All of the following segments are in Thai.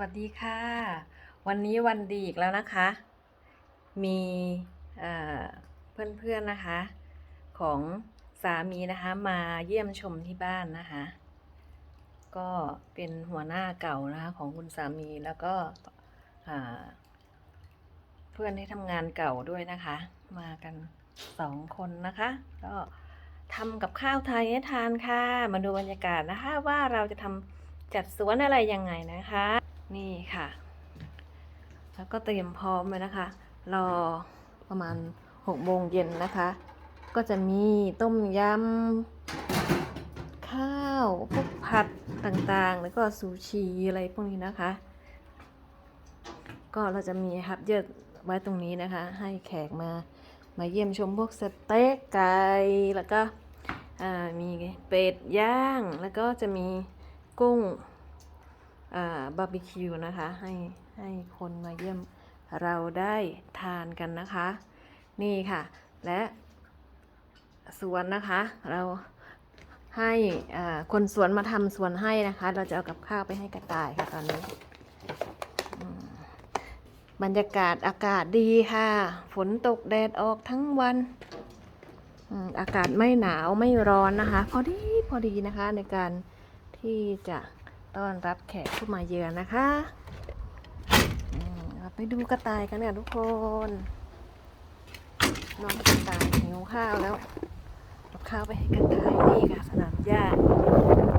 วัสดีค่ะ วันนี้วันดีอีกแล้วนะคะ มีเอ่อเพื่อนๆนะคะ ของสามีนะคะมาเยี่ยมชมที่บ้านนะคะ ก็เป็นหัวหน้าเก่านะคะของคุณสามีแล้วก็เพื่อนที่ทำงานเก่าด้วยนะคะ มากันสองคนนะคะ ก็ทำกับข้าวไทยให้ทานค่ะ มาดูบรรยากาศนะคะว่าเราจะทำจัดสวนอะไรยังไงนะคะ นี่ค่ะ แล้วก็เตรียมพร้อมเลยนะคะ รอประมาณ6โมงเย็นนะคะ ก็จะมีต้มยำข้าวพวกผัดต่างๆ แล้วก็ซูชิอะไรพวกนี้นะคะ ก็เราจะมีครับเยอะไว้ตรงนี้นะคะ ให้แขกมามาเยี่ยมชมพวกสเต็กไก่แล้วก็มีเป็ดย่าง แล้วก็จะมีกุ้ง บาร์บีคิวนะคะ ให้ให้คนมาเยี่ยมเราได้ทานกันนะคะ นี่ค่ะ และสวนนะคะ เราให้คนสวนมาทำสวนให้นะคะ เราจะเอากับข้าวไปให้กระต่ายค่ะตอนนี้ บรรยากาศอากาศดีค่ะ ฝนตกแดดออกทั้งวันอากาศไม่หนาวไม่ร้อนนะคะ พอดีพอดีนะคะในการที่จะ ต้อนรับแขกผู้มาเยือนนะคะเราไปดูกระต่ายกันเนี่ยทุกคนน้องกระต่ายหิวข้าวแล้วเอาข้าวไปให้กระต่ายนี่ค่ะสนามหญ้า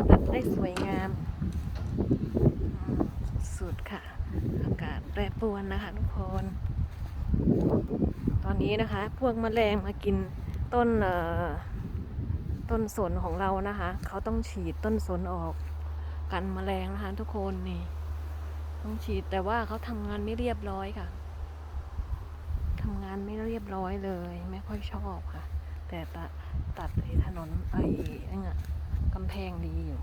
ตัดได้สวยงาม สุดค่ะ อากาศแปรปรวนนะคะทุกคน ตอนนี้นะคะพวกแมลงมากินต้นเอ่อต้นสนของเรานะคะ เขาต้องฉีดต้นสนออก กันแมลงนะคะทุกคนนี่ต้องฉีดแต่ว่าเขาทำงานไม่เรียบร้อยค่ะทำงานไม่เรียบร้อยเลย ไม่ค่อยชอบค่ะ แต่ตัดตัดไอ้ถนนไอ้นั่นอะกำแพงดีอยู่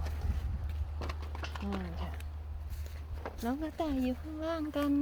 อืมค่ะน้องกระต่ายอยู่ข้างล่างกัน